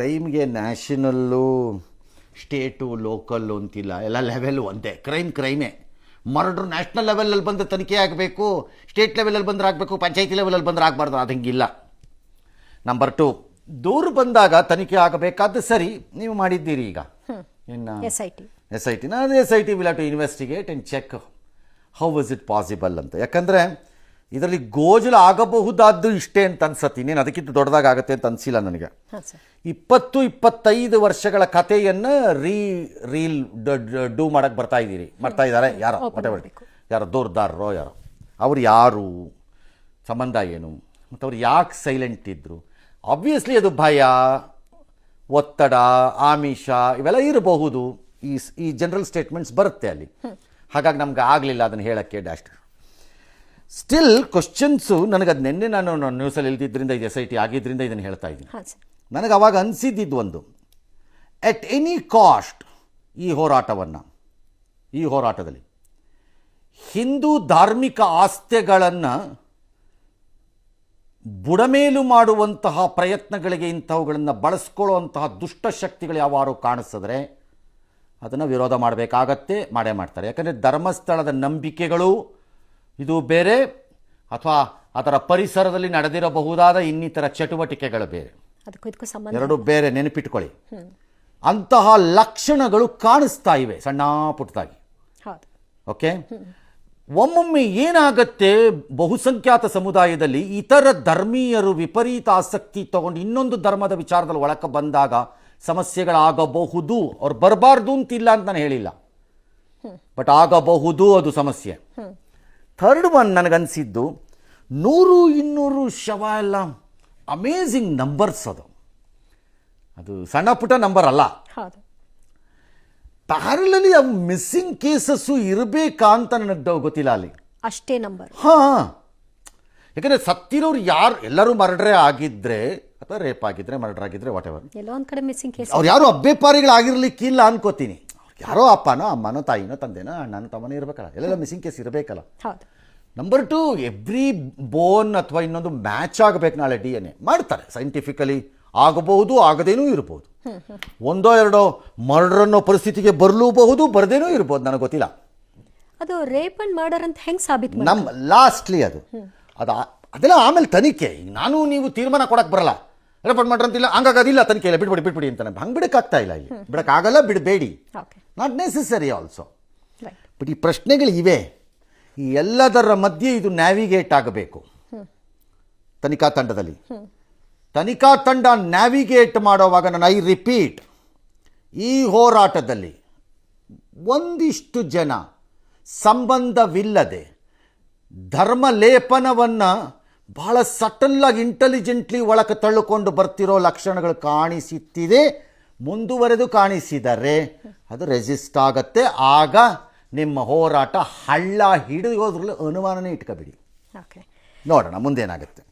ಕ್ರೈಮ್ಗೆ national state local ಅಂತಿಲ್ಲ. ಎಲ್ಲ level ಒಂದೇ. ಕ್ರೈಮ್ ಕ್ರೈಮೇ. ಮರ್ಡ್ರ್ ನ್ಯಾಷನಲ್ ಲೆವೆಲಲ್ಲಿ ಬಂದು ತನಿಖೆ ಆಗಬೇಕು ಸ್ಟೇಟ್ ಲೆವೆಲಲ್ಲಿ ಬಂದರೆ ಆಗಬೇಕು ಪಂಚಾಯತಿ ಲೆವೆಲಲ್ಲಿ ಬಂದರೆ ಆಗಬಾರ್ದು ಅದು ಹಿಂಗಿಲ್ಲ ನಂಬರ್ ಟು ದೂರು ಬಂದಾಗ ತನಿಖೆ ಆಗಬೇಕಾದ್ದು ಸರಿ ನೀವು ಮಾಡಿದ್ದೀರಿ ಈಗ. ಇನ್ನು S I T S I ಟಿನ ಅದು S I T will to investigate and check how is it possible ಅಂತ. ಯಾಕಂದರೆ ಇದರಲ್ಲಿ ಗೋಜಲ ಆಗಬಹುದಾದ್ದು ಇಷ್ಟೇ ಅಂತ ಅನ್ಸತ್ತೆ. ಇನ್ನೇನು ಅದಕ್ಕಿಂತ ದೊಡ್ಡದಾಗತ್ತೆ ಅಂತ ಅನಿಸಿಲ್ಲ ನನಗೆ. ಇಪ್ಪತ್ತು ಇಪ್ಪತ್ತೈದು ವರ್ಷಗಳ ಕಥೆಯನ್ನು ರೀ ರೀಲ್ ಡೂ ಮಾಡಕ್ಕೆ ಬರ್ತಾ ಇದ್ದೀರಿ. ಮಾಡ್ತಾ ಇದ್ದಾರೆ? ಯಾರೋ ಮತ್ತೆ. ಯಾರೋ ದೂರದಾರರೋ ಯಾರೋ. ಅವ್ರು ಯಾರು? ಸಂಬಂಧ ಏನು? ಮತ್ತು ಅವ್ರು ಯಾಕೆ ಸೈಲೆಂಟ್ ಇದ್ದರು ಆಬ್ವಿಯಸ್ಲಿ ಅದು ಭಯ ಒತ್ತಡ ಆಮಿಷ ಇವೆಲ್ಲ ಇರಬಹುದು. ಈ ಈ ಜನರಲ್ ಸ್ಟೇಟ್ಮೆಂಟ್ಸ್ ಬರುತ್ತೆ ಅಲ್ಲಿ. ಹಾಗಾಗಿ ನಮ್ಗೆ ಆಗಲಿಲ್ಲ ಅದನ್ನು ಹೇಳೋಕ್ಕೆ ಡ್ಯಾಶ್ ಸ್ಟಿಲ್ ಕ್ವಶನ್ಸು ನನಗೆ ಅದು ನಿನ್ನೆ ನಾನು ನ್ಯೂಸಲ್ಲಿ ಇಲ್ದಿದ್ದರಿಂದ ಇದು ಎಸ್ ಐ ಟಿ ಆಗಿದ್ದರಿಂದ ಇದನ್ನು ಹೇಳ್ತಾ ಇದ್ದೀನಿ. ನನಗೆ ಅವಾಗ ಅನಿಸಿದ್ದು ಒಂದು. ಎಟ್ ಎನಿ ಕಾಸ್ಟ್ ಈ ಹೋರಾಟವನ್ನು ಈ ಹೋರಾಟದಲ್ಲಿ ಹಿಂದೂ ಧಾರ್ಮಿಕ ಆಸ್ತಿಗಳನ್ನು ಬುಡಮೇಲು ಮಾಡುವಂತಹ ಪ್ರಯತ್ನಗಳಿಗೆ ಇಂಥವುಗಳನ್ನು ಬಳಸ್ಕೊಳ್ಳುವಂತಹ ದುಷ್ಟಶಕ್ತಿಗಳು ಯಾವಾರು ಕಾಣಿಸಿದ್ರೆ ಅದನ್ನು ವಿರೋಧ ಮಾಡಬೇಕಾಗತ್ತೆ ಮಾಡೇ ಮಾಡ್ತಾರೆ. ಯಾಕಂದರೆ ಧರ್ಮಸ್ಥಳದ ನಂಬಿಕೆಗಳು ಇದು ಬೇರೆ ಅಥವಾ ಅದರ ಪರಿಸರದಲ್ಲಿ ನಡೆದಿರಬಹುದಾದ ಇನ್ನಿತರ ಚಟುವಟಿಕೆಗಳು ಬೇರೆ. ಎರಡು ಬೇರೆ ನೆನಪಿಟ್ಕೊಳ್ಳಿ. ಅಂತಹ ಲಕ್ಷಣಗಳು ಕಾಣಿಸ್ತಾ ಇವೆ ಸಣ್ಣ ಪುಟ್ಟದಾಗಿ ಓಕೆ? ಒಮ್ಮೊಮ್ಮೆ ಏನಾಗತ್ತೆ ಬಹುಸಂಖ್ಯಾತ ಸಮುದಾಯದಲ್ಲಿ ಇತರ ಧರ್ಮೀಯರು ವಿಪರೀತ ಆಸಕ್ತಿ ತಗೊಂಡು ಇನ್ನೊಂದು ಧರ್ಮದ ವಿಚಾರದಲ್ಲಿ ಒಳಕ್ಕೆ ಬಂದಾಗ ಸಮಸ್ಯೆಗಳಾಗಬಹುದು. ಅವ್ರು ಬರಬಾರ್ದು ಅಂತಿಲ್ಲ ಅಂತ ನಾನು ಹೇಳಿಲ್ಲ. ಬಟ್ ಆಗಬಹುದು ಅದು ಸಮಸ್ಯೆ. ಥರ್ಡ್ ಒನ್ ನನಗನ್ಸಿದ್ದು ನೂರು ಇನ್ನೂರು ಶವ ಎಲ್ಲ ಅಮೇಝಿಂಗ್ ನಂಬರ್ಸ್ ಅದು. ಅದು ಸಣ್ಣ ಪುಟ್ಟ ನಂಬರ್ ಅಲ್ಲ. ಪ್ಯಾರಲಲ್ಲಿ ಅವು ಮಿಸ್ಸಿಂಗ್ ಕೇಸಸ್ಸು ಇರಬೇಕಾ ಅಂತ ನನಗೆ ಗೊತ್ತಿಲ್ಲ ಅಲ್ಲಿ. ಅಷ್ಟೇ ನಂಬರ್. ಹಾಂ ಯಾಕಂದರೆ ಸತ್ತಿರೋರು ಯಾರು ಎಲ್ಲರೂ ಮರ್ಡ್ರೇ ಆಗಿದ್ದರೆ ಅಥವಾ ರೇಪ್ ಆಗಿದ್ರೆ ಮರ್ಡರ್ ಆಗಿದ್ರೆ ವಾಟ್ ಎವರ್ ಎಲ್ಲೋ ಒಂದು ಕಡೆ ಮಿಸ್ಸಿಂಗ್ ಕೇಸ್ ಅವ್ರು ಯಾರು ಅಬ್ಬೆಪಾರಿಗಳಾಗಿರ್ಲಿಕ್ಕಿಲ್ಲ ಅನ್ಕೋತೀನಿ. ಯಾರೋ ಅಪ್ಪನೋ ಅಮ್ಮನೋ ತಾಯಿನೋ ತಂದೆನೋ ಅಣ್ಣನೋ ತಮ್ಮನೇ ಇರಬೇಕಲ್ಲ. ಎಲ್ಲೆಲ್ಲ ಮಿಸ್ಸಿಂಗ್ ಕೇಸ್ ಇರಬೇಕಲ್ಲ. ಹೌದು. ನಂಬರ್ ಟು ಎವ್ರಿ ಬೋನ್ ಅಥವಾ ಇನ್ನೊಂದು ಮ್ಯಾಚ್ ಆಗಬೇಕು ನಾಳೆ ಡಿ ಎನ್ ಎ ಮಾಡ್ತಾರೆ. ಸೈಂಟಿಫಿಕಲಿ ಆಗಬಹುದು ಆಗದೇನೂ ಇರ್ಬೋದು. ಒಂದೋ ಎರಡೋ ಮರ್ಡರ್ ಅನ್ನೋ ಪರಿಸ್ಥಿತಿಗೆ ಬರಲೂಬಹುದು ಬರದೇನೂ ಇರ್ಬೋದು ನನಗೆ ಗೊತ್ತಿಲ್ಲ. ಅದು ರೇಪ್ ಅಂಡ್ ಮರ್ಡರ್ ಅಂತ ಹೆಂಗೆ ಸಾಬೀತ್ ನಮ್ಮ ಲಾಸ್ಟ್ಲಿ ಅದು. ಅದು ಅದೆಲ್ಲ ಆಮೇಲೆ ತನಿಖೆ. ಈಗ ನಾನು ನೀವು ತೀರ್ಮಾನ ಕೊಡಕ್ಕೆ ಬರಲ್ಲ. ರಿಪೋರ್ಟ್ ಮಾಡ್ರಂತಿಲ್ಲ ಹಂಗಾಗಿ ಅದಿಲ್ಲ ತನಿಖೆ ಇಲ್ಲ ಬಿಟ್ಬಿಡಿ ಬಿಟ್ಬಿಡಿ ಅಂತಾನೆ. ಹಂಗೆ ಬಿಡಕ್ಕಾಗ್ತಾ ಇಲ್ಲ. ಇಲ್ಲಿ ಬಿಡಕ್ಕಾಗಲ್ಲ ಬಿಡಬೇಡಿ. ನಾಟ್ ನೆಸೆಸರಿ ಆಲ್ಸೋ ಬಟ್ ಈ ಪ್ರಶ್ನೆಗಳು ಇವೆ. ಈ ಎಲ್ಲದರ ಮಧ್ಯೆ ಇದು ನ್ಯಾವಿಗೇಟ್ ಆಗಬೇಕು. ತನಿಖಾ ತಂಡದಲ್ಲಿ. ತನಿಖಾ ತಂಡ ನ್ಯಾವಿಗೇಟ್ ಮಾಡೋವಾಗ ನಾನು ಐ ರಿಪೀಟ್ ಈ ಹೋರಾಟದಲ್ಲಿ ಒಂದಿಷ್ಟು ಜನ ಸಂಬಂಧವಿಲ್ಲದೆ ಧರ್ಮ ಲೇಪನವನ್ನು ಬಹಳ ಸಟಲ್ಲಾಗಿ ಇಂಟೆಲಿಜೆಂಟ್ಲಿ ಒಳಕ್ಕೆ ತಳ್ಳಿಕೊಂಡು ಬರ್ತಿರೋ ಲಕ್ಷಣಗಳು ಕಾಣಿಸುತ್ತಿದೆ. ಮುಂದುವರೆದು ಕಾಣಿಸಿದರೆ ಅದು ರೆಸಿಸ್ಟ್ ಆಗತ್ತೆ. ಆಗ ನಿಮ್ಮ ಹೋರಾಟ ಹಳ್ಳ ಹಿಡಿಯೋದ್ರಲ್ಲಿ ಅನುಮಾನನೇ ಇಟ್ಕೋಬೇಡಿ. ಓಕೆ ನೋಡೋಣ ಮುಂದೇನಾಗುತ್ತೆ.